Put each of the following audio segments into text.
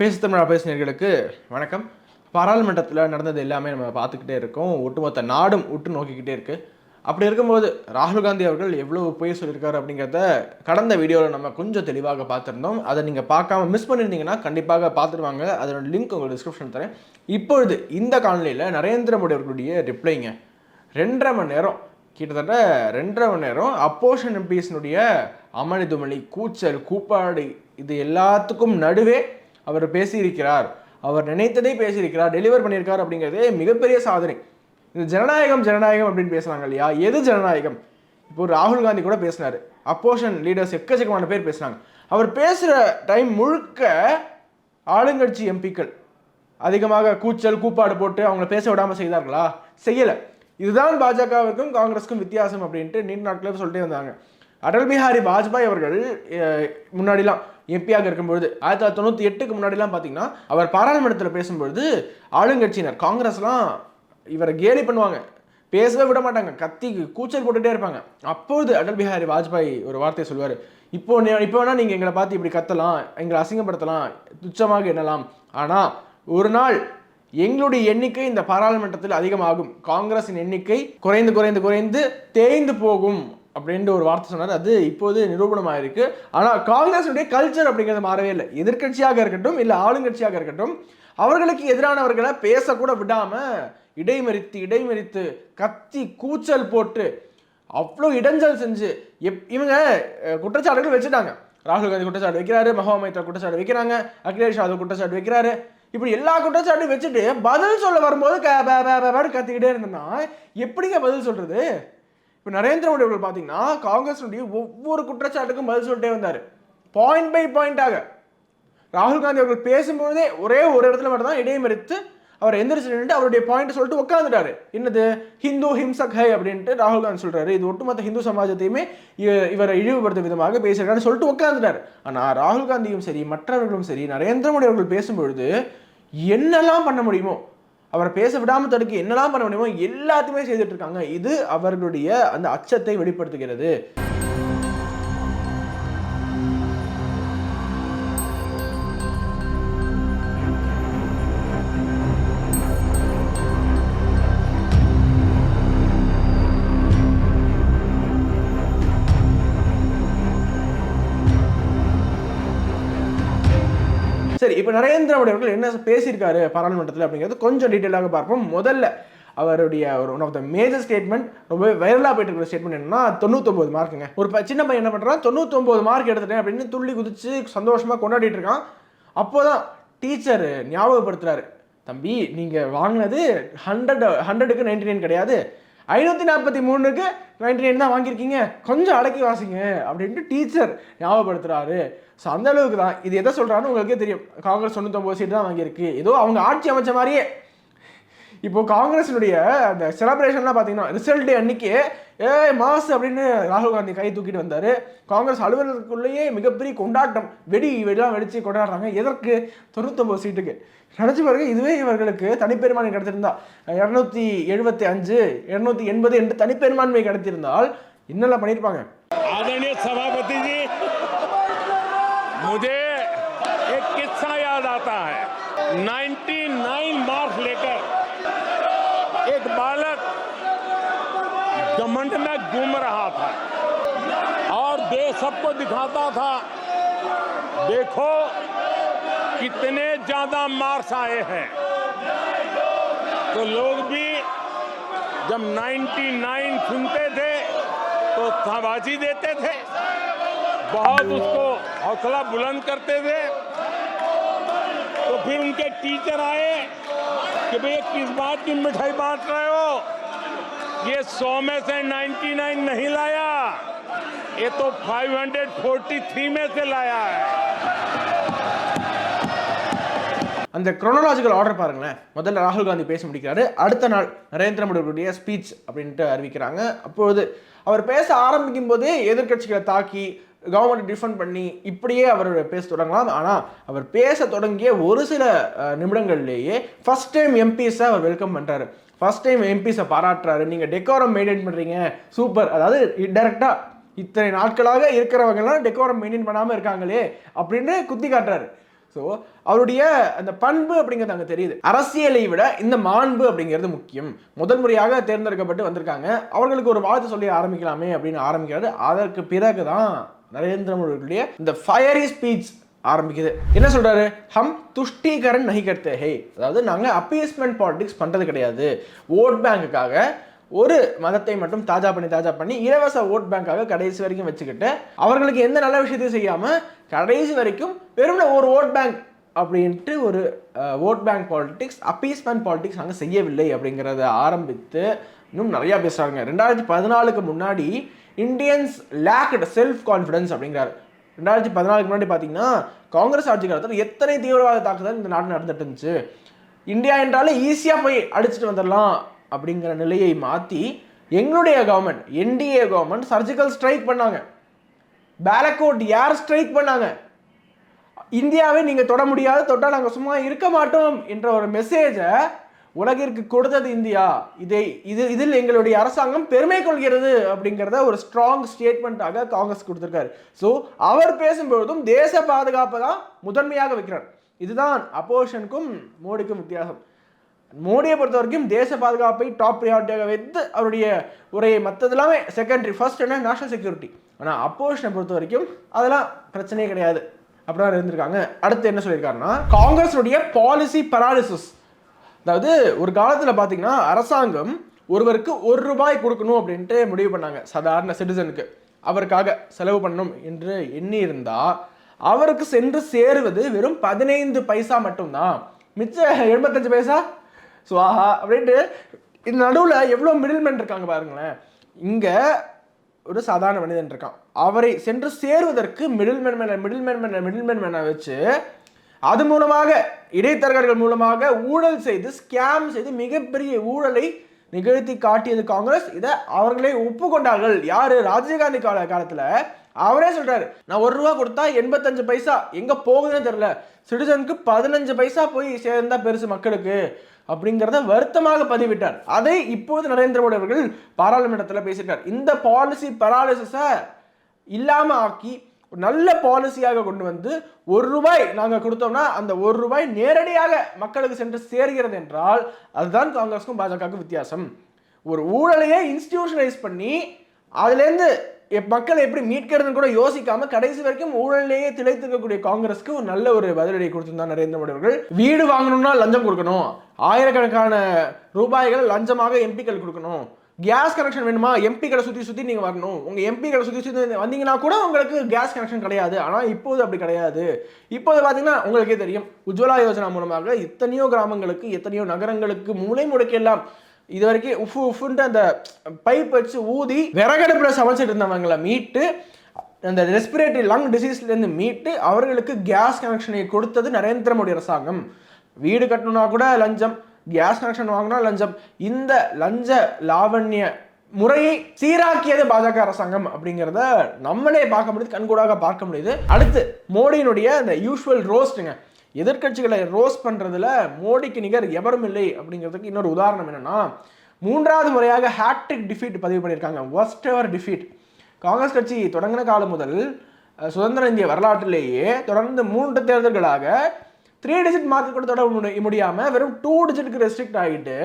பேச தமிழா பேசினர்களுக்கு வணக்கம். பாராளுமன்றத்தில் நடந்தது எல்லாமே நம்ம பார்த்துக்கிட்டே இருக்கோம். ஒட்டுமொத்த நாடும் உற்று நோக்கிக்கிட்டே இருக்குது அப்படி இருக்கும்போது ராகுல் காந்தி அவர்கள் எவ்வளோ போய் சொல்லியிருக்காரு அப்படிங்கிறத கடந்த வீடியோவில் நம்ம கொஞ்சம் தெளிவாக பார்த்துருந்தோம். அதை நீங்கள் பார்க்காம மிஸ் பண்ணியிருந்தீங்கன்னா கண்டிப்பாக பார்த்துருவாங்க. அதோட லிங்க் உங்களுக்கு டிஸ்கிரிப்ஷன் தரேன். இப்பொழுது இந்த காணொலியில் நரேந்திர மோடி அவர்களுடைய ரிப்ளைங்க ரெண்டரை மணி நேரம் கிட்டத்தட்ட ரெண்டரை மணி நேரம் அப்போஷன் எம்பிஸ்னுடைய அமளி துமளி கூச்சல் கூப்பாடு இது எல்லாத்துக்கும் நடுவே அவர் பேசியிருக்கிறார். அவர் நினைத்ததை பேசியிருக்கிறார். டெலிவர் பண்ணியிருக்கார் அப்படிங்கிறதே மிகப்பெரிய சாதனை. இந்த ஜனநாயகம் ஜனநாயகம் அப்படின்னு பேசுகிறாங்க இல்லையா? எது ஜனநாயகம்? இப்போ ராகுல் காந்தி கூட பேசினார். அப்போஷன் லீடர்ஸ் எக்கச்சக்கமான பேர் பேசுனாங்க அவர் பேசுகிற டைம் முழுக்க ஆளுங்கட்சி எம்பிக்கள் அதிகமாக கூச்சல் கூப்பாடு போட்டு அவங்கள பேச விடாமல் செய்தார்களா? செய்யலை. இதுதான் பாஜகவிற்கும் காங்கிரஸுக்கும் வித்தியாசம் அப்படின்ட்டு நீண்ட நாட்களில் சொல்லிட்டே வந்தாங்க. அடல் பிஹாரி வாஜ்பாய் அவர்கள் முன்னாடிலாம் எம்பியாக இருக்கும்பொழுது ஆயிரத்தி தொள்ளாயிரத்தி தொண்ணூற்றி எட்டுக்கு முன்னாடிலாம் பார்த்தீங்கன்னா அவர் பாராளுமன்றத்தில் பேசும்பொழுது ஆளுங்கட்சியினர் காங்கிரஸ்லாம் இவரை கேலி பண்ணுவாங்க. பேசவே விட மாட்டாங்க. கத்தி கூச்சல் போட்டுகிட்டே இருப்பாங்க. அப்போது அடல் பிஹாரி வாஜ்பாய் ஒரு வார்த்தையை சொல்லுவார். இப்போ இப்போ வேணால் நீங்கள் எங்களை பார்த்து இப்படி கத்தலாம் எங்களை அசிங்கப்படுத்தலாம் துச்சமாக எண்ணலாம். ஆனால் ஒரு நாள் எங்களுடைய எண்ணிக்கை இந்த பாராளுமன்றத்தில் அதிகமாகும். காங்கிரஸின் எண்ணிக்கை குறைந்து குறைந்து குறைந்து தேய்ந்து போகும். அப்படின்ற ஒரு வார்த்தை சொன்னார் அது இப்போது நிரூபணமாயிருக்கு ஆனால் காங்கிரஸுடைய கல்ச்சர் அப்படிங்கிறது மாறவே இல்லை எதிர்க்கட்சியாக இருக்கட்டும் இல்லை ஆளுங்கட்சியாக இருக்கட்டும் அவர்களுக்கு எதிரானவர்களை பேசக்கூட விடாமல் இடைமறித்து இடைமறித்து கத்தி கூச்சல் போட்டு அவ்வளோ இடைஞ்சல் செஞ்சு எப் இவங்க குற்றச்சாட்டுகள் வச்சுட்டாங்க ராகுல் காந்தி குற்றச்சாட்டு வைக்கிறாரு மகா மைத்ரா குற்றச்சாட்டு வைக்கிறாங்க அகிலேஷ் யாதவ் குற்றச்சாட்டு வைக்கிறாரு இப்படி எல்லா குற்றச்சாட்டும் வச்சுட்டு பதில் சொல்ல வரும்போது க கத்திக்கிட்டே இருந்தோம்னா எப்படிங்க பதில் சொல்றது இப்போ நரேந்திர மோடி அவர்கள் பார்த்தீங்கன்னா காங்கிரஸ்னுடைய ஒவ்வொரு குற்றச்சாட்டுக்கும் பதில் சொல்லிட்டே வந்தார். பாயிண்ட் பை பாயிண்டாக ராகுல் காந்தி அவர்கள் பேசும்பொழுதே ஒரே ஒரு இடத்துல மட்டும் தான் இடைமறித்து அவர் எந்திரிச்சு நின்று அவருடைய பாயிண்ட் சொல்லிட்டு உட்காந்துட்டாரு என்னது? ஹிந்து ஹிம்சக் ஹை அப்படின்ட்டு ராகுல் காந்தி சொல்றாரு. இது ஒட்டுமொத்த ஹிந்து சமாஜத்தையுமே இவரை இழிவுபடுத்தும் விதமாக பேசுகிறான்னு சொல்லிட்டு உட்காந்துட்டாரு ஆனால் ராகுல் காந்தியும் சரி மற்றவர்களும் சரி நரேந்திர மோடி அவர்கள் பேசும்பொழுது என்னெல்லாம் பண்ண முடியுமோ அவரை பேச விடாமல் தடுக்க என்னெல்லாம் பண்ண முடியுமோ எல்லாத்தையுமே செய்துட்டு இருக்காங்க. இது அவர்களுடைய அந்த அச்சத்தை வெளிப்படுத்துகிறது. இப்போ நரேந்திர மோடி அவர்கள் என்ன பேசியிருக்காரு பாராளுமன்றத்தில் அப்படிங்கிறது கொஞ்சம் டீட்டெயிலாக பார்ப்போம். முதல்ல அவருடைய ஒரு one of the major statement ரொம்ப வைரலாக போயிட்டு இருக்கிற ஸ்டேட்மெண்ட் என்னன்னா தொண்ணூத்தொம்பது மார்க்குங்க ஒரு ப- சின்ன பையன் என்ன பண்ணுறான் தொண்ணூத்தொம்பது மார்க் எடுத்துட்டேன் அப்படின்னு துள்ளி குதிச்சு சந்தோஷமாக கொண்டாடிட்டு இருக்கான். அப்போதான் டீச்சர் ஞாபகப்படுத்துறாரு தம்பி நீங்கள் வாங்கினது ஹண்ட்ரட் ஹண்ட்ரடுக்கு நைன்டி நைன் கிடையாது. ஐநூற்றி நாற்பத்தி மூணுக்கு நைன்டி நைன் தான் வாங்கியிருக்கீங்க. கொஞ்சம் அடக்கி வாசிங்க. அப்படின்ட்டு டீச்சர் ஞாபகப்படுத்துகிறாரு ஸோ அந்த அளவுக்கு தான். இது எதை சொல்கிறான்னு உங்களுக்கே தெரியும். காங்கிரஸ் தொண்ணூத்தொம்பது சீட் தான் வாங்கியிருக்கு. ஏதோ அவங்க ஆட்சி அமைச்ச மாதிரியே. இப்போ காங்கிரஸினுடைய அந்த செலப்ரேஷன்லாம் பார்த்தீங்கன்னா ரிசல்ட் அன்னைக்கு ஏ மாஸ் அப்படின்னு ராகுல் காந்தி கை தூக்கிட்டு வந்தார். காங்கிரஸ் அலுவலகத்துக்குள்ளேயே மிகப்பெரிய கொண்டாட்டம் வெடி வெடிலாம் வெடித்து கொண்டாடுறாங்க. எதற்கு? தொண்ணூத்தொம்பது சீட்டுக்கு. நினச்சி பாருங்க இதுவே இவர்களுக்கு தனிப்பெருமான்மை கிடைத்திருந்தா இரநூத்தி எழுபத்தி அஞ்சு இரநூத்தி எண்பது என்று தனிப்பெருமான்மை கிடைத்திருந்தால் என்னெல்லாம் பண்ணியிருப்பாங்க. சபாபதி मुझे एक किस्सा याद आता है। 99 मार्क्स लेकर एक बालक घमंड में घूम रहा था और देश सबको दिखाता था, देखो कितने ज़्यादा मार्क्स आए हैं। तो लोग भी जब 99 सुनते थे तो शाबाशी देते थे। बहुत उसको हौसला बुलंद करते थे तो फिर उनके टीचर आए कि भैया किस बात की मिठाई बांट रहे हो ये 100 में से 99 नहीं लाया ये तो 543 में से लाया है அந்த குரோனலாஜிக்கல் ஆர்டர் பாருங்களேன் முதல்ல ராகுல் காந்தி பேச முடிக்கிறாரு அடுத்த நாள் நரேந்திர மோடியுடைய ஸ்பீச் அப்படின்ட்டு அறிவிக்கிறாங்க அப்பொழுது அவர் பேச ஆரம்பிக்கும் போதே எதிர்க்கட்சிகளை தாக்கி கவர்மெண்ட் டிஃபெண்ட் பண்ணி இப்படியே அவர் பேச தொடங்கலாம். ஆனால் அவர் பேச தொடங்கிய ஒரு சில நிமிடங்கள்லேயே ஃபர்ஸ்ட் டைம் எம்பிஸை அவர் வெல்கம் பண்ணுறாரு ஃபர்ஸ்ட் டைம் எம்பிஸை பாராட்டுறாரு. நீங்கள் டெக்கோரம் மெயின்டைன் பண்ணுறீங்க சூப்பர் அதாவது டைரெக்டாக இத்தனை நாட்களாக இருக்கிறவங்கலாம் டெக்கோரம் மெயின்டைன் பண்ணாமல் இருக்காங்களே அப்படின்னு குத்தி காட்டுறாரு. ஸோ ஸோ அவருடைய அந்த பண்பு அப்படிங்கிறது அங்கே தெரியுது. அரசியலை விட இந்த மாண்பு அப்படிங்கிறது முக்கியம். முதல் முறையாக தேர்ந்தெடுக்கப்பட்டு வந்திருக்காங்க. அவர்களுக்கு ஒரு வாழ்த்து சொல்லி ஆரம்பிக்கலாமே அப்படின்னு ஆரம்பிக்கிறாரு. அதற்கு பிறகு தான் நரேந்திர மோடியுடைய இந்த ஃபயரி ஸ்பீச் ஆரம்பிக்குது. என்ன சொல்றாரு? ஹம் துஷ்டீகரன் நகி ஹே அதாவது நாங்கள் அப்பீஸ்மெண்ட் பாலிடிக்ஸ் பண்றது கிடையாது. ஓட் பேங்குக்காக ஒரு மதத்தை மட்டும் தாஜா பண்ணி தாஜா பண்ணி இலவச ஓட் பேங்காக கடைசி வரைக்கும் வச்சுக்கிட்டு அவர்களுக்கு எந்த நல்ல விஷயத்தையும் செய்யாம கடைசி வரைக்கும் வெறும் ஒரு ஓட் பேங்க் அப்படின்ட்டு ஒரு vote bank politics appeasement politics நாங்கள் செய்யவில்லை அப்படிங்கிறத ஆரம்பித்து இன்னும் நிறையா பேசுகிறாங்க ரெண்டாயிரத்தி பதினாலுக்கு முன்னாடி இந்தியன்ஸ் லேக்ட் செல்ஃப் கான்ஃபிடன்ஸ் அப்படிங்கிறார். ரெண்டாயிரத்தி பதினாலுக்கு முன்னாடி பார்த்தீங்கன்னா காங்கிரஸ் ஆட்சி காலத்தில் எத்தனை தீவிரவாத தாக்குதல் இந்த நாடு நடந்துட்டு இருந்துச்சு? இந்தியா என்றாலே ஈஸியாக போய் அடிச்சுட்டு வந்துடலாம் அப்படிங்கிற நிலையை மாற்றி எங்களுடைய government NDA government surgical strike பண்ணாங்க. பேலக்கோட் யார் ஸ்ட்ரைக் பண்ணாங்க. இந்தியாவை நீங்கள் தொட முடியாது தொட்டால் நாங்கள் சும்மா இருக்க மாட்டோம் என்ற ஒரு மெசேஜை உலகிற்கு கொடுத்தது இந்தியா. இதை இது இதில் எங்களுடைய அரசாங்கம் பெருமை கொள்கிறது அப்படிங்கிறத ஒரு ஸ்ட்ராங் ஸ்டேட்மெண்ட்டாக காங்கிரஸ் கொடுத்துருக்காரு. ஸோ அவர் பேசும்பொழுதும் தேச பாதுகாப்பை தான் முதன்மையாக வைக்கிறார். இதுதான் அப்போஷனுக்கும் மோடிக்கும் வித்தியாசம். மோடியை பொறுத்த வரைக்கும் தேச பாதுகாப்பை டாப் ப்ரியாரிட்டியாக வைத்து அவருடைய உரையை மற்றதெல்லாமே செகண்டரி ஃபர்ஸ்ட் என்ன? நேஷனல் செக்யூரிட்டி ஆனால் அப்போஷனை பொறுத்த வரைக்கும் அதெல்லாம் பிரச்சனையே கிடையாது. அப்படிதான் இருந்திருக்காங்க. அடுத்து என்ன சொல்லியிருக்காருன்னா காங்கிரஸுடைய பாலிசி பராலிசிஸ் அதாவது ஒரு காலத்தில் பார்த்தீங்கன்னா அரசாங்கம் ஒருவருக்கு ஒரு ரூபாய் கொடுக்கணும் அப்படின்ட்டு முடிவு பண்ணாங்க. சாதாரண சிட்டிசனுக்கு. அவருக்காக செலவு பண்ணணும் என்று எண்ணி இருந்தால் அவருக்கு சென்று சேருவது வெறும் பதினைந்து பைசா மட்டும்தான். மிச்ச எண்பத்தஞ்சு பைசா? சுவாஹா அப்படின்ட்டு இந்த நடுவில் எவ்வளோ மிடில்மேன் இருக்காங்க பாருங்களேன். இங்கே ஒரு சாதாரண மனிதன் இருக்கான். அவரை சென்று சேருவதற்கு மிடில்மேன் மேன மிடில்மேன் மேன மிடில்மேன் மேனை வச்சு அது மூலமாக இடைத்தரகர்கள் மூலமாக ஊழல் செய்து ஸ்கேம் செய்து மிகப்பெரிய ஊழலை நிகழ்த்தி காட்டியது காங்கிரஸ். இதை அவர்களே ஒப்புக்கொண்டார்கள். யாரு? ராஜீவ்காந்தி கால காலத்துல அவரே சொல்றாரு நான் ஒரு ரூபா கொடுத்தா எண்பத்தஞ்சு பைசா எங்க போகுதுன்னு தெரியல. சிட்டிசனுக்கு பதினஞ்சு பைசா போய் சேர்ந்தா பெருசு மக்களுக்கு அப்படிங்கிறத வருத்தமாக பதிவிட்டார். அதை இப்போது நரேந்திர மோடி அவர்கள் பாராளுமன்றத்தில் பேசியிருக்கார். இந்த பாலிசி பராலிசிஸை இல்லாமல் ஆக்கி நல்ல பாலிசியாக கொண்டு வந்து ஒரு ரூபாய் நாங்கள் கொடுத்தோம்னா அந்த ஒரு ரூபாய் நேரடியாக மக்களுக்கு சென்று சேர்கிறது என்றால் அதுதான் காங்கிரஸுக்கும் பாஜகவுக்கும் வித்தியாசம். ஒரு ஊழலையே இன்ஸ்டிடியூஷனலைஸ் பண்ணி அதுலேருந்து எப்- மக்களை எப்படி மீட்கிறதுன்னு கூட யோசிக்காம கடைசி வரைக்கும் ஊழலையே திளைத்திருக்கக்கூடிய காங்கிரஸ்க்கு ஒரு நல்ல ஒரு பதிலடி கொடுத்திருந்தார் நரேந்திர மோடி அவர்கள். வீடு வாங்கணும்னா லஞ்சம் கொடுக்கணும். ஆயிரக்கணக்கான ரூபாய்கள் லஞ்சமாக எம்பிக்கள் கொடுக்கணும். கேஸ் கனெக்ஷன் வேணுமா? எம்பி கடை சுற்றி சுற்றி நீங்கள் வரணும். உங்கள் எம்பி கடை சுற்றி சுற்றி வந்தீங்கன்னா கூட உங்களுக்கு கேஸ் கனெக்ஷன் கிடையாது. ஆனால் இப்போது அப்படி கிடையாது. இப்போது பார்த்தீங்கன்னா உங்களுக்கே தெரியும். உஜ்வலா யோஜனா மூலமாக எத்தனையோ கிராமங்களுக்கு எத்தனையோ நகரங்களுக்கு மூளை முடுக்கெல்லாம் இது வரைக்கும் உஃபு உஃபுன்ட்டு அந்த பைப் வச்சு ஊதி விறகடுப்பில் சமைச்சிட்டு இருந்தவங்களை மீட்டு அந்த ரெஸ்பிரேட்டரி லங் டிசீஸ்லேருந்து மீட்டு அவர்களுக்கு கேஸ் கனெக்ஷனை கொடுத்தது நரேந்திர மோடி அரசாங்கம். வீடு கட்டணும்னா கூட லஞ்சம். கேஸ் கனெக்ஷன் வாங்கினா லஞ்சம். இந்த லஞ்ச லாவண்ய முறையை சீராக்கியது பாஜக அரசாங்கம் அப்படிங்கிறத நம்மளே பார்க்க முடியுது கண்கூடாக பார்க்க முடியுது. அடுத்து மோடியினுடைய அந்த யூஷுவல் ரோஸ்ட்டுங்க எதிர்க்கட்சிகளை ரோஸ்ட் பண்ணுறதுல மோடிக்கு நிகர் எவரும் இல்லை அப்படிங்கிறதுக்கு இன்னொரு உதாரணம் என்னென்னா மூன்றாவது முறையாக ஹேட்ரிக் டிஃபீட் பதிவு பண்ணியிருக்காங்க. ஒஸ்ட் எவர் டிஃபீட் காங்கிரஸ் கட்சி தொடங்கின காலம் முதல் சுதந்திர இந்திய வரலாற்றிலேயே தொடர்ந்து மூன்று தேர்தல்களாக த்ரீ டிஜிட் மார்க் கூட தொட முடியாமல் வெறும் டூ டிஜிட்டுக்கு ரெஸ்ட்ரிக்ட் ஆகிட்டு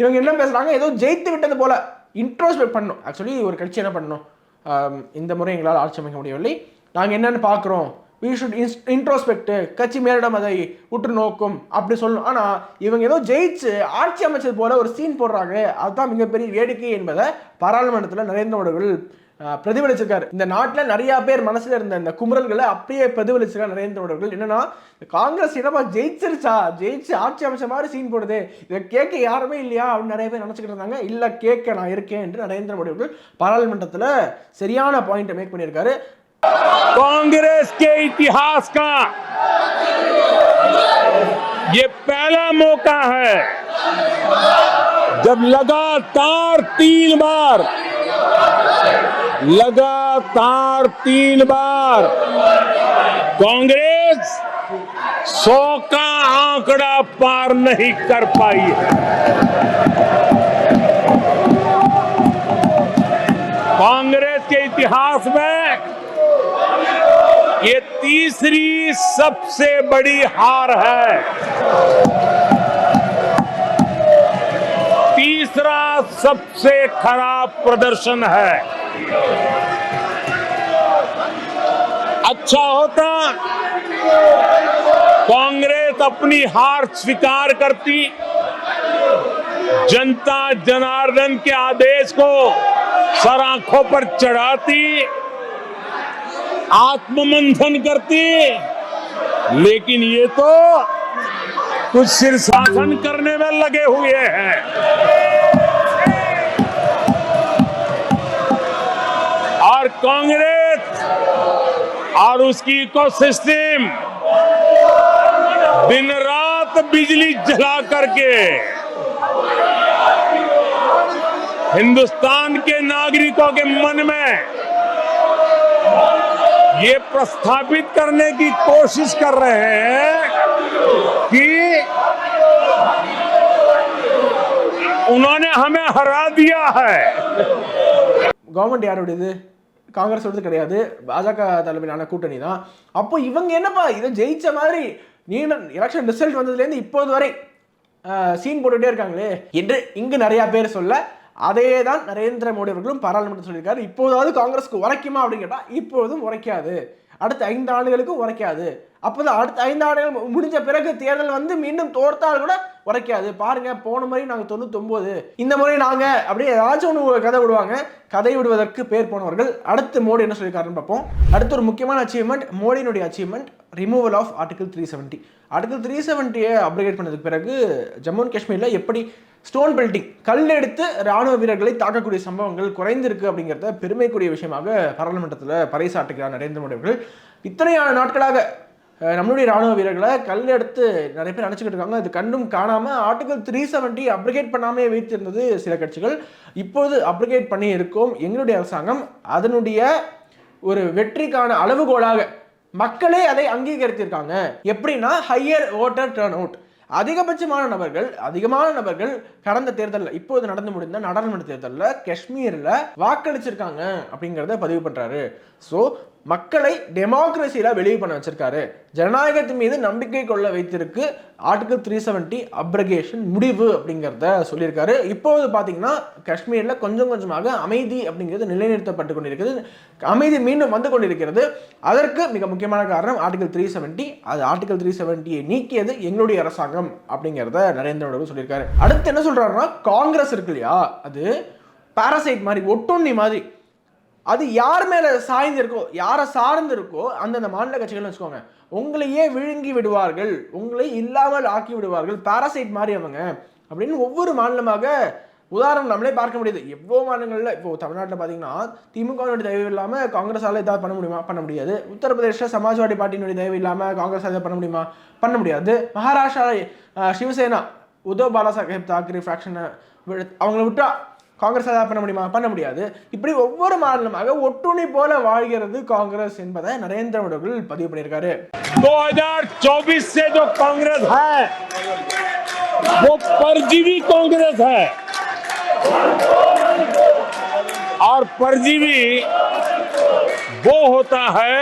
இவங்க என்ன பேசுகிறாங்க ஏதோ ஜெயித்து விட்டது போல இன்ட்ரோஸ்பெக்ட் பண்ணணும் ஆக்சுவலி ஒரு கட்சி என்ன பண்ணணும் இந்த முறை எங்களால் ஆட்சி அமைக்க முடியவில்லை. நாங்கள் என்னென்னு பார்க்குறோம். வி ஷுட் இன்ஸ் இன்ட்ரோஸ்பெக்ட் கட்சி மேலிடம் அதை உற்று நோக்கும் அப்படி சொல்லணும் ஆனால் இவங்க ஏதோ ஜெயிச்சு ஆட்சி அமைச்சது போல ஒரு சீன் போடுறாங்க. அதுதான் மிகப்பெரிய வேடிக்கை என்பதை பாராளுமன்றத்தில் நரேந்திர மோடிகள் பிரதிபலிச்சிருக்காரு இந்த நாட்டில் நிறைய பேர் மனசுல இருந்த இந்த குமுறல்களை அப்படியே பிரதிபலிச்சிருக்காரு நரேந்திர மோடி அவர்கள் என்னன்னா காங்கிரஸ் என்னப்பா ஜெயிச்சிருச்சா ஜெயிச்சு ஆட்சி அமைச்ச மாதிரி சீன் போடுது இதை கேட்க யாருமே இல்லையா அப்படின்னு நிறைய பேர் நினச்சிக்கிட்டு இருந்தாங்க இல்லை கேட்க நான் இருக்கேன் என்று நரேந்திர மோடி அவர்கள் பாராளுமன்றத்தில் சரியான பாயிண்ட்டை மேக் பண்ணியிருக்காரு कांग्रेस के इतिहास का ये पहला मौका है जब लगातार तीन बार लगातार तीन बार कांग्रेस सौ का आंकड़ा पार नहीं कर पाई कांग्रेस के इतिहास में ये तीसरी सबसे बड़ी हार है। तीसरा सबसे खराब प्रदर्शन है। अच्छा होता, कांग्रेस अपनी हार स्वीकार करती, जनता जनार्दन के आदेश को सर आँखों पर चढ़ाती, आत्ममंथन करती, लेकिन ये तो कुछ शीर्षासन करने में लगे हुए हैं। कांग्रेस और उसकी इकोसिस्टम दिन रात बिजली जला करके हिंदुस्तान के नागरिकों के मन में ये प्रस्थापित करने की कोशिश कर रहे हैं कि उन्होंने हमें हरा दिया है। गवर्नमेंट यार उड़ी காங்கிரஸோடது கிடையாது. பாஜக தலைமையிலான கூட்டணி தான். அப்போ இவங்க என்னப்பா இதை ஜெயிச்ச மாதிரி நீண்ட எலெக்ஷன் ரிசல்ட் வந்ததுலேருந்து இப்போது வரை சீன் போட்டுட்டே இருக்காங்களே. என்று இங்கு நிறைய பேர் சொல்ல அதே தான் நரேந்திர மோடி அவர்களும் பாராளுமன்றத்தில் சொல்லியிருக்காரு. இப்போதாவது காங்கிரஸ்க்கு உரைக்குமா அப்படின்னு கேட்டால் இப்பொழுதும் உரைக்காது. அடுத்த ஐந்து ஆண்டுகளுக்கு உரைக்காது. அப்போதான் அடுத்த ஐந்து ஆண்டுகள் முடிஞ்ச பிறகு தேர்தல் வந்து மீண்டும் தோர்த்தால் கூட உரைக்காது. பாருங்க போன முறை நாங்கள் தொண்ணூத்தொம்போது இந்த முறை நாங்கள் அப்படியே ஏதாச்சும் ஒன்று கதை விடுவாங்க. கதை விடுவதற்கு பேர் போனவர்கள். அடுத்து மோடி என்ன சொல்லியிருக்காருன்னு பார்ப்போம். அடுத்து ஒரு முக்கியமான அச்சீவ்மெண்ட் மோடியினுடைய achievement removal of article three seventy article three செவன்ட்டியை abrogate பண்ணதுக்கு பிறகு ஜம்மு அண்ட் காஷ்மீரில் எப்படி ஸ்டோன் பில்டிங் கல் எடுத்து ராணுவ வீரர்களை தாக்கக்கூடிய சம்பவங்கள் குறைந்திருக்கு அப்படிங்கிறத பெருமைக்குரிய விஷயமாக பாராளுமன்றத்தில் பறைசாட்டுகிறார் நரேந்திர மோடி அவர்கள். இத்தனையான நாட்களாக நம்மளுடைய ராணுவ வீரர்களை கல் எடுத்து நிறைய பேர் நினச்சிக்கிட்டு இருக்காங்க. அது கண்டும் காணாமல் ஆர்டிகல் த்ரீ செவன்ட்டி அப்ரிகேட் பண்ணாமே வைத்திருந்தது சில கட்சிகள். இப்பொழுது அப்ரிகேட் பண்ணி இருக்கோம் எங்களுடைய அரசாங்கம். அதனுடைய ஒரு வெற்றிக்கான அளவுகோலாக மக்களே அதை அங்கீகரித்திருக்காங்க. எப்படின்னா ஹையர் ஓட்டர் டர்ன் அவுட் அதிகபட்சமான நபர்கள் அதிகமான நபர்கள் கடந்த தேர்தலில் இப்போது நடந்து முடிந்த நாடாளுமன்ற தேர்தலில் காஷ்மீரில் வாக்களிச்சிருக்காங்க அப்படிங்கிறத பதிவு பண்றாரு. ஸோ மக்களை டெமோக்ரஸியில் வெளியே பண்ண வச்சிருக்காரு. ஜனநாயகத்தின் மீது நம்பிக்கை கொள்ள வைத்திருக்கு ஆர்டிகல் த்ரீ செவன்ட்டி அப்ரகேஷன் முடிவு அப்படிங்கிறத சொல்லியிருக்காரு. இப்போது பார்த்தீங்கன்னா காஷ்மீரில் கொஞ்சம் கொஞ்சமாக அமைதி அப்படிங்கிறது நிலைநிறுத்தப்பட்டு கொண்டிருக்கிறது அமைதி மீண்டும் வந்து கொண்டிருக்கிறது. அதற்கு மிக முக்கியமான காரணம் ஆர்டிகல் த்ரீ செவன்ட்டி அது ஆர்டிகல் த்ரீ செவன்ட்டியை நீக்கியது எங்களுடைய அரசாங்கம் அப்படிங்கிறத நரேந்திர மோடி சொல்லியிருக்காரு. அடுத்து என்ன சொல்கிறாருன்னா காங்கிரஸ் இருக்கு இல்லையா? அது பாராசைட் மாதிரி ஒட்டுண்ணி மாதிரி. அது யார் மேல சாய்ந்து இருக்கோ யாரை சார்ந்து இருக்கோ அந்தந்த மாநில கட்சிகள்னு வச்சுக்கோங்க. உங்களையே விழுங்கி விடுவார்கள். உங்களை இல்லாமல் ஆக்கி விடுவார்கள். பாராசைட் மாதிரி அவங்க. அப்படின்னு ஒவ்வொரு மாநிலமாக உதாரணம் நம்மளே பார்க்க முடியுது. எவ்வளோ மாநிலங்களில் இப்போ தமிழ்நாட்டில் பார்த்தீங்கன்னா திமுகவினுடைய தயவு இல்லாமல் காங்கிரஸால் ஏதாவது பண்ண முடியுமா? பண்ண முடியாது. உத்தரப்பிரதேச சமாஜ்வாடி பார்ட்டியினுடைய தயவு இல்லாமல் காங்கிரஸ் ஏதாவது பண்ண முடியுமா? பண்ண முடியாது. மகாராஷ்டிரா சிவசேனா உத்தவ் பாலா சாஹேப் தாக்கரே ஃப்ராக்ஷனை அவங்கள விட்டா காங்கிரஸ் ஏதாவது பண்ண முடியுமா பண்ண முடியாது இப்படி ஒவ்வொரு மாநிலமாக ஒட்டுணி போல வாழ்கிறது காங்கிரஸ் என்பதை நரேந்திர மோடி அவர்கள் பதிவு பண்ணியிருக்காரு 2024 से जो कांग्रेस है वो परजीवी कांग्रेस है और परजीवी वो होता है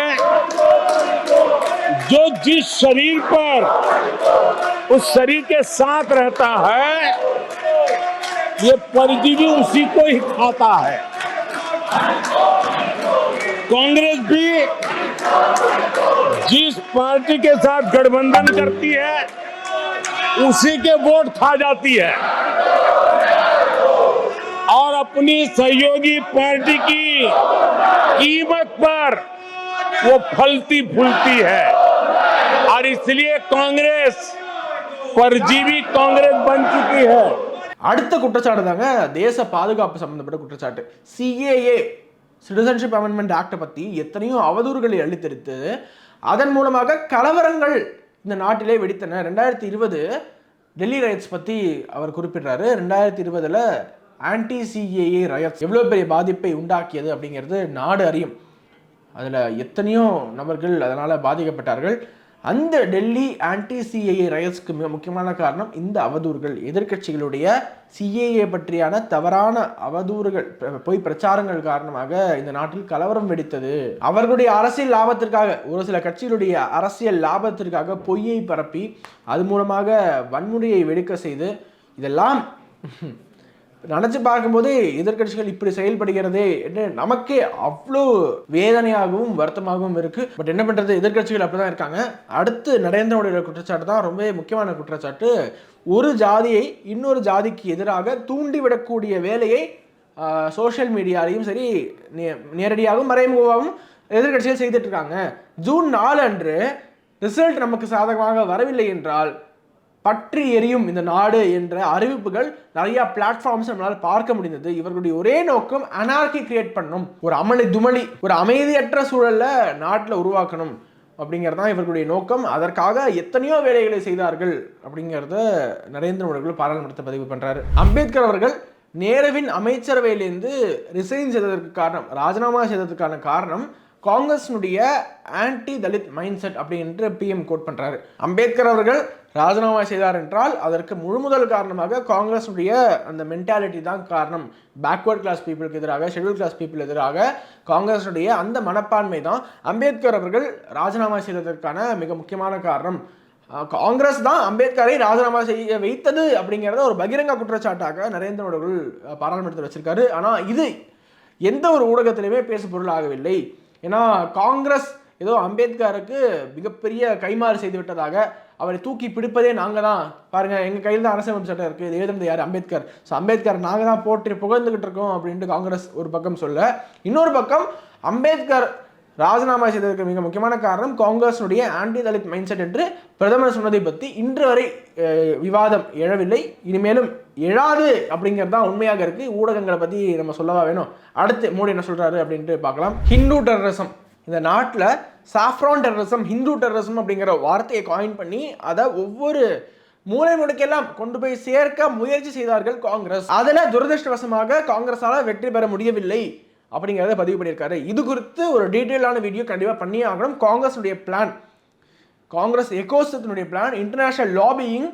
जो जिस शरीर पर उस शरीर के साथ रहता है ये परजीवी उसी को ही खाता है। कांग्रेस भी जिस पार्टी के साथ गठबंधन करती है, उसी के वोट खा जाती है। और अपनी सहयोगी पार्टी की कीमत पर वो फलती फूलती है। और इसलिए कांग्रेस परजीवी कांग्रेस बन चुकी है। அடுத்த குற்றச்சாட்டு தாங்க தேச பாதுகாப்பு சம்மந்தப்பட்ட குற்றச்சாட்டு. சிஏஏ சிட்டிசன்ஷிப் அமெண்ட்மெண்ட் ஆக்டை பற்றி எத்தனையோ அவதூறுகளை அளித்தெடுத்து அதன் மூலமாக கலவரங்கள் இந்த நாட்டிலே வெடித்தன. ரெண்டாயிரத்தி இருபது டெல்லி ரயட்ஸ் பற்றி அவர் குறிப்பிடுறாரு. ரெண்டாயிரத்தி இருபதில் ஆன்டி சிஏஏ ரயட்ஸ் எவ்வளோ பெரிய பாதிப்பை உண்டாக்கியது அப்படிங்கிறது நாடு அறியும். அதில் எத்தனையோ நபர்கள் அதனால் பாதிக்கப்பட்டார்கள். அந்த டெல்லி ஆன்டி சிஏஏ ரயஸ்க்கு மிக முக்கியமான காரணம் இந்த அவதூறுகள். எதிர்க்கட்சிகளுடைய சிஏஏ பற்றியான தவறான அவதூறுகள் பொய் பிரச்சாரங்கள் காரணமாக இந்த நாட்டில் கலவரம் வெடித்தது. அவர்களுடைய அரசியல் லாபத்திற்காக ஒரு சில கட்சிகளுடைய அரசியல் லாபத்திற்காக பொய்யை பரப்பி அது மூலமாக வன்முறையை வெடிக்க செய்து இதெல்லாம் நினச்சி பார்க்கும்போது எதிர்க்கட்சிகள் இப்படி செயல்படுகிறதே என்று நமக்கே அவ்வளோ வேதனையாகவும் வருத்தமாகவும் இருக்குது பட் என்ன பண்றது? எதிர்க்கட்சிகள் அப்படிதான் இருக்காங்க. அடுத்து நரேந்திர குற்றச்சாட்டு தான் ரொம்பவே முக்கியமான குற்றச்சாட்டு. ஒரு ஜாதியை இன்னொரு ஜாதிக்கு எதிராக தூண்டிவிடக்கூடிய வேலையை சோஷியல் மீடியாலையும் சரி நே- நேரடியாகவும் மறைமுகமாகவும் எதிர்க்கட்சிகள் செய்துட்டு இருக்காங்க. ஜூன் நாலு அன்று ரிசல்ட் நமக்கு சாதகமாக வரவில்லை என்றால் பற்றி எரியும் இந்த நாடு என்ற அறிவிப்புகள் நிறைய பிளாட்ஃபார்ம்ஸ் நம்மளால் பார்க்க முடிந்தது. இவர்களுடைய ஒரே நோக்கம் அனார்கி கிரியேட் பண்ணணும். ஒரு அமளி துமளி ஒரு அமைதியற்ற சூழல்ல நாட்டில் உருவாக்கணும் அப்படிங்கிறது தான் இவர்களுடைய நோக்கம். அதற்காக எத்தனையோ வேலைகளை செய்தார்கள் அப்படிங்கிறத நரேந்திர மோடி அவர்கள் பாராளுமன்றத்தை பதிவு பண்ணுறாரு அம்பேத்கர் அவர்கள் நேருவின் அமைச்சரவையிலேருந்து ரிசைன் செய்ததற்கு காரணம் ராஜினாமா செய்ததற்கான காரணம் காங்கிரஸினுடைய ஆன்டி தலித் மைண்ட் செட் அப்படின்ற பிஎம் கோட் பண்ணுறாரு அம்பேத்கர் அவர்கள் ராஜினாமா செய்தார் என்றால் அதற்கு முழு முதல் காரணமாக காங்கிரஸுடைய அந்த மென்டாலிட்டி தான் காரணம். பேக்வர்ட் கிளாஸ் பீப்புளுக்கு எதிராக ஷெட்யூல் கிளாஸ் பீப்புள் எதிராக காங்கிரஸுடைய அந்த மனப்பான்மை தான் அம்பேத்கர் அவர்கள் ராஜினாமா செய்ததற்கான மிக முக்கியமான காரணம். காங்கிரஸ் தான் அம்பேத்கரை ராஜினாமா செய்ய வைத்தது அப்படிங்கிறத ஒரு பகிரங்க குற்றச்சாட்டாக நரேந்திர மோடி அவர்கள் பாராளுமன்றத்தில் வச்சிருக்காரு. ஆனால் இது எந்த ஒரு ஊடகத்திலுமே பேசு பொருளாகவில்லை ஏன்னா காங்கிரஸ் ஏதோ அம்பேத்கருக்கு மிகப்பெரிய கைமாறு செய்து விட்டதாக அவரை தூக்கி பிடிப்பதே நாங்கள் தான். பாருங்கள் எங்கள் கையில் தான் அரசியலமைப்பு சட்டம் இருக்குது இது எழுதுனது யார்? அம்பேத்கர். ஸோ அம்பேத்கர் நாங்கள் தான் போற்றி புகழ்ந்துகிட்டு இருக்கோம் அப்படின்ட்டு காங்கிரஸ் ஒரு பக்கம் சொல்ல. இன்னொரு பக்கம் அம்பேத்கர் ராஜினாமா செய்ததற்கு மிக முக்கியமான காரணம் காங்கிரஸினுடைய ஆன்டி தலித் மைண்ட் செட் என்று பிரதமர் சொன்னதை பற்றி இன்று வரை விவாதம் எழவில்லை. இனிமேலும் எழாது அப்படிங்கிறது தான் உண்மையாக இருக்குது ஊடகங்களை பற்றி நம்ம சொல்லவா வேணும்? அடுத்து மோடி என்ன சொல்கிறாரு அப்படின்ட்டு பார்க்கலாம். ஹிந்து டெரரிசம் இந்த நாட்டில் சாஃப்ரான் டெரரிசம் ஹிந்து டெரரிசம் அப்படிங்கிற வார்த்தையை காயின் பண்ணி அதை ஒவ்வொரு மூளை முடுக்கெல்லாம் கொண்டு போய் சேர்க்க முயற்சி செய்தார்கள் காங்கிரஸ். அதில் துரதிருஷ்டவசமாக காங்கிரஸால் வெற்றி பெற முடியவில்லை. அப்படிங்கிறத பதிவு பண்ணியிருக்காரு. இது குறித்து ஒரு டீட்டெயிலான வீடியோ கண்டிப்பாக பண்ணியே ஆகணும். காங்கிரஸுடைய plan Congress எக்கோசத்தினுடைய plan international lobbying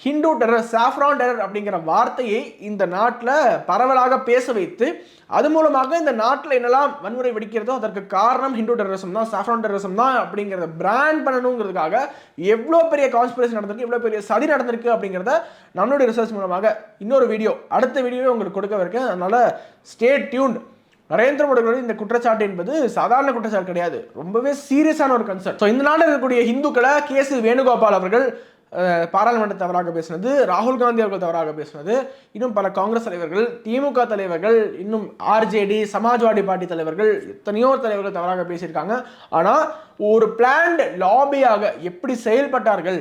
Hindu terror saffron terror அப்படிங்கிற வார்த்தையை இந்த நாட்டில் பரவலாக பேச வைத்து அது மூலமாக இந்த நாட்டில் என்னெல்லாம் வன்முறை வெடிக்கிறதோ அதற்கு காரணம் ஹிந்து டெரரிசம் தான் சாஃப்ரான் டெரரிசம் தான் அப்படிங்கிறத பிராண்ட் பண்ணணுங்கிறதுக்காக எவ்வளோ பெரிய கான்ஸ்பிரசி நடந்திருக்கு எவ்வளோ பெரிய சதி நடந்திருக்கு அப்படிங்கிறத நம்மளுடைய ரிசர்ச் மூலமாக இன்னொரு வீடியோ அடுத்த வீடியோவே உங்களுக்கு கொடுக்க இருக்கேன். அதனால் ஸ்டே டியூன்ட் நரேந்திர மோடி அவர்களுடைய இந்த குற்றச்சாட்டு என்பது சாதாரண குற்றச்சாட்டு கிடையாது. ரொம்பவே சீரியஸான ஒரு கன்சர்ன் ஸோ இந்த நாட்டில் இருக்கக்கூடிய இந்துக்களை கே சி வேணுகோபால் அவர்கள் பாராளுமன்ற தவறாக பேசினது ராகுல் காந்தி அவர்கள் தவறாக பேசினது இன்னும் பல காங்கிரஸ் தலைவர்கள் திமுக தலைவர்கள் இன்னும் ஆர்ஜேடி சமாஜ்வாடி பார்ட்டி தலைவர்கள் எத்தனையோ தலைவர்கள் தவறாக பேசியிருக்காங்க. ஆனால் ஒரு பிளான்ட் லாபியாக எப்படி செயல்பட்டார்கள்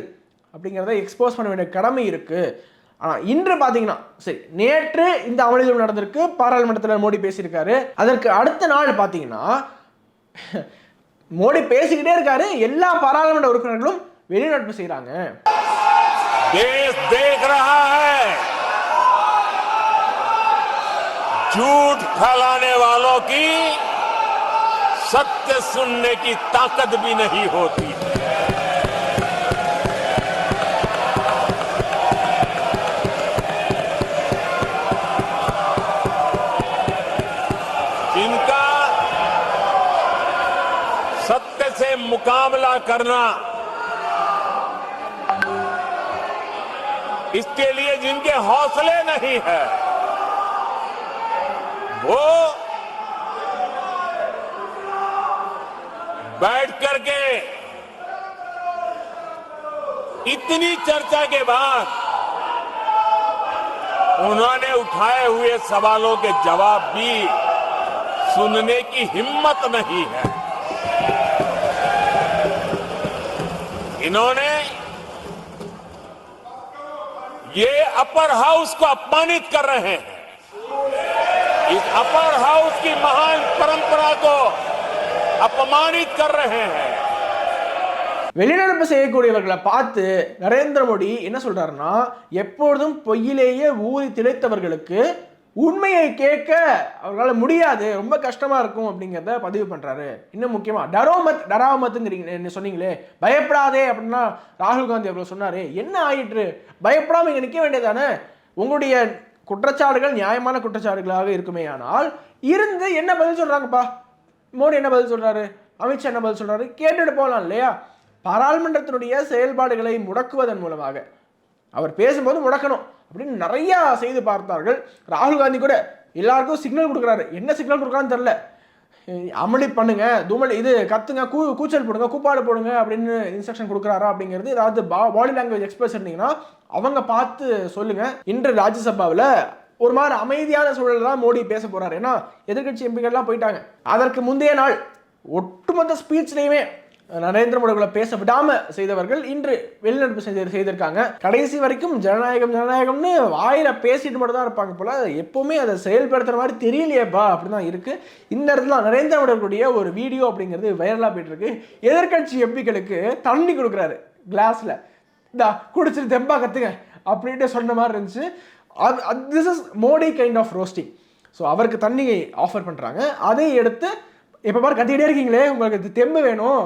அப்படிங்கிறத எக்ஸ்போஸ் பண்ண வேண்டிய கடமை இருக்குது ஆனால் இன்று பார்த்தீங்கன்னா சரி நேற்று இந்த அமளிகள் நடந்திருக்கு பாராளுமன்றத்தில் மோடி பேசியிருக்காரு அதற்கு அடுத்த நாள் பார்த்தீங்கன்னா மோடி பேசிக்கிட்டே இருக்காரு எல்லா பாராளுமன்ற உறுப்பினர்களும் வெளிநடப்பு செய்கிறாங்க देश देख रहा है झूठ फैलाने वालों की सत्य सुनने की ताकत भी नहीं होती मुकाबला करना। इसके लिए जिनके हौसले नहीं है, वो बैठ करके इतनी चर्चा के बाद उन्होंने उठाए हुए सवालों के जवाब भी सुनने की हिम्मत नहीं है। इन्होंने ये अपर हाउस को अपमानित कर रहे हैं इस अपर हाउस की महान परंपरा को अपमानित कर रहे हैं வெளிநடப்பு செய்யக்கூடியவர்களை பார்த்து நரேந்திர மோடி என்ன சொல்றாருன்னா எப்பொழுதும் பொய்யிலேயே ஊறி திளைத்தவர்களுக்கு உண்மையை கேட்க அவர்களால் முடியாது. ரொம்ப கஷ்டமாக இருக்கும் அப்படிங்கிறத பதிவு பண்ணுறாரு இன்னும் முக்கியமாக டரோமத் டராமத்துங்கிறீங்க என்ன சொன்னீங்களே பயப்படாதே அப்படின்னா ராகுல் காந்தி அவர்கள் சொன்னார். என்ன ஆயிற்று? பயப்படாமல் இங்கே நிற்க வேண்டியதானே உங்களுடைய குற்றச்சாட்டுகள் நியாயமான குற்றச்சாட்டுகளாக இருக்குமே ஆனால் இருந்து என்ன பதில் சொல்கிறாங்கப்பா மோடி என்ன பதில் சொல்கிறாரு அமித்ஷா என்ன பதில் சொல்கிறாரு கேட்டுட்டு போகலாம் இல்லையா? பாராளுமன்றத்தினுடைய செயல்பாடுகளை முடக்குவதன் மூலமாக. அவர் பேசும்போது முடக்கணும் அப்படின்னு நிறையா செய்து பார்த்தார்கள். ராகுல் காந்தி கூட எல்லாருக்கும் சிக்னல் கொடுக்குறாரு. என்ன சிக்னல் கொடுக்குறான்னு தெரில அமளி பண்ணுங்க தூமல் இது கத்துங்க கூ கூச்சல் போடுங்க கூப்பாடு போடுங்க அப்படின்னு இன்ஸ்ட்ரக்ஷன் கொடுக்குறாரா அப்படிங்கிறது ஏதாவது பாடி லாங்குவேஜ் எக்ஸ்பிரஸ் இருந்தீங்கன்னா அவங்க பார்த்து சொல்லுங்க. இன்று ராஜ்யசபாவில் ஒரு மாதிரி அமைதியான சூழல் தான் மோடி பேச போறாரு. ஏன்னா எதிர்கட்சி எம்பிக்கள்லாம் போயிட்டாங்க. அதற்கு முந்தைய நாள் ஒட்டுமொத்த ஸ்பீச்லையுமே நரேந்திர மோடிகளை பேச விடாம செய்தவர்கள் இன்று வெளிநடப்பு செய்து செய்திருக்காங்க. கடைசி வரைக்கும் ஜனநாயகம் ஜனநாயகம்னு வாயில பேசிட்டு மட்டும் தான் இருப்பாங்க போல. எப்பவுமே அதை செயல்படுத்துற மாதிரி தெரியலையேப்பா அப்படிதான் இருக்கு. இந்த இடத்துல நரேந்திர மோடிகளுடைய ஒரு வீடியோ அப்படிங்கிறது வைரலா போயிட்டு இருக்கு. எதிர்க்கட்சி எம்பிக்களுக்கு தண்ணி கொடுக்குறாரு கிளாஸ்ல இந்தா குடிச்சிட்டு தெம்பா கத்துங்க அப்படின்ட்டு சொன்ன மாதிரி இருந்துச்சு. This is Modi kind of roasting so அவருக்கு தண்ணி ஆஃபர் பண்ணுறாங்க அதை எடுத்து எப்போ பாரு கத்திக்கிட்டே இருக்கீங்களே உங்களுக்கு இது தெம்பு வேணும்.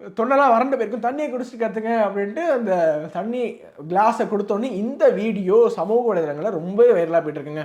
தொண்டெல்லாம் வறண்டு போயிருக்கும் தண்ணியை குடிச்சிட்டு கற்றுங்க அப்படின்ட்டு அந்த தண்ணி கிளாஸை கொடுத்தோன்னே இந்த வீடியோ சமூக வலைதளங்களில் ரொம்பவே வைரலாக போயிட்டு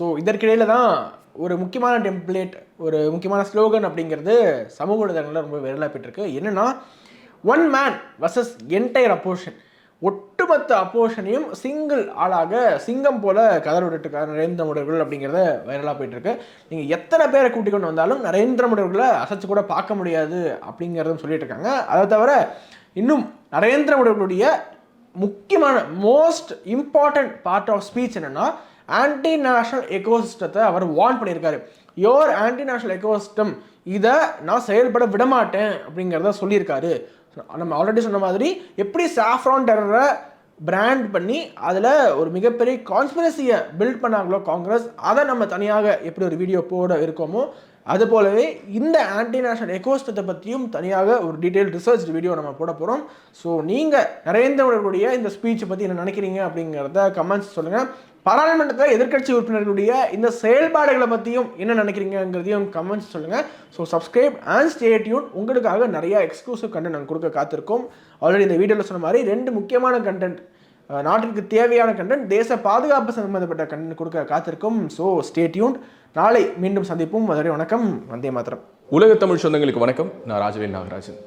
ஸோ இதற்கிடையில் தான் ஒரு முக்கியமான டெம்ப்ளேட் ஒரு முக்கியமான ஸ்லோகன் அப்படிங்கிறது சமூக வலைதளங்களில் ரொம்ப வைரலாக போயிட்டுருக்கு என்னன்னா one man versus entire opposition ஒட்டுமொத்த அப்போஷனையும் சிங்கிள் ஆளாக சிங்கம் போல கதர் விட்டுருக்காரு நரேந்திர மோடி அப்படிங்கிறத வைரலாக போயிட்டுருக்கு நீங்கள் எத்தனை பேரை கூட்டிக் கொண்டு வந்தாலும் நரேந்திர மோடி அசைச்சு கூட பார்க்க முடியாது அப்படிங்கிறதும் சொல்லிட்டு இருக்காங்க. அதை தவிர இன்னும் நரேந்திர மோடி முக்கியமான most important part of speech என்னென்னா ஆன்டி நேஷனல் எக்கோசிஸ்டத்தை அவர் வார்ன் பண்ணியிருக்காரு. யோர் ஆன்டி நேஷனல் எக்கோசிஸ்டம் இதை நான் செயல்பட விடமாட்டேன் அப்படிங்கிறத சொல்லியிருக்காரு. நம்ம ஆல்ரெடி சொன்ன மாதிரி எப்படி சாஃப்ரான் டெரரை பிராண்ட் பண்ணி அதில் ஒரு மிகப்பெரிய கான்ஸ்பிரசியை பில்ட் பண்ணாங்களோ காங்கிரஸ் அதை நம்ம தனியாக எப்படி ஒரு வீடியோ போட இருக்கோமோ அது போலவே இந்த ஆன்டி நேஷனல் எக்கோஸ்டத்தை பற்றியும் தனியாக ஒரு டீட்டெயில் ரிசர்ச் வீடியோ நம்ம போட போகிறோம் ஸோ நீங்கள் நரேந்திர இந்த ஸ்பீச்சை பற்றி என்ன நினைக்கிறீங்க அப்படிங்கிறத கமெண்ட்ஸ் சொல்லுங்கள் பாராளுமன்றத்தில் எதிர்கட்சி உறுப்பினர்களுடைய இந்த செயல்பாடுகளை பற்றியும் என்ன நினைக்கிறீங்கிறதையும் கமெண்ட்ஸ் சொல்லுங்கள் so subscribe and stay tuned உங்களுக்காக நிறைய எக்ஸ்க்ளூசிவ் கண்டென்ட் நாங்கள் கொடுக்க காத்திருக்கோம். ஆல்ரெடி இந்த வீடியோவில் சொன்ன மாதிரி ரெண்டு முக்கியமான கண்டென்ட் நாட்டிற்கு தேவையான கண்டென்ட் தேச பாதுகாப்பு சம்பந்தப்பட்ட கண்டென்ட் கொடுக்க காத்திருக்கும். ஸோ ஸ்டேட்யூன் நாளை மீண்டும் சந்திப்போம். அதுவரை வணக்கம். வந்தே மாத்திரம் உலக தமிழ் சொந்தங்களுக்கு வணக்கம். நான் ராஜவேல் நாகராஜன்.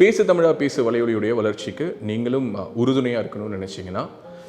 பேசு தமிழா பேசு வலையொலியுடைய வளர்ச்சிக்கு நீங்களும் உறுதுணையாக இருக்கணும்னு நினச்சிங்கன்னா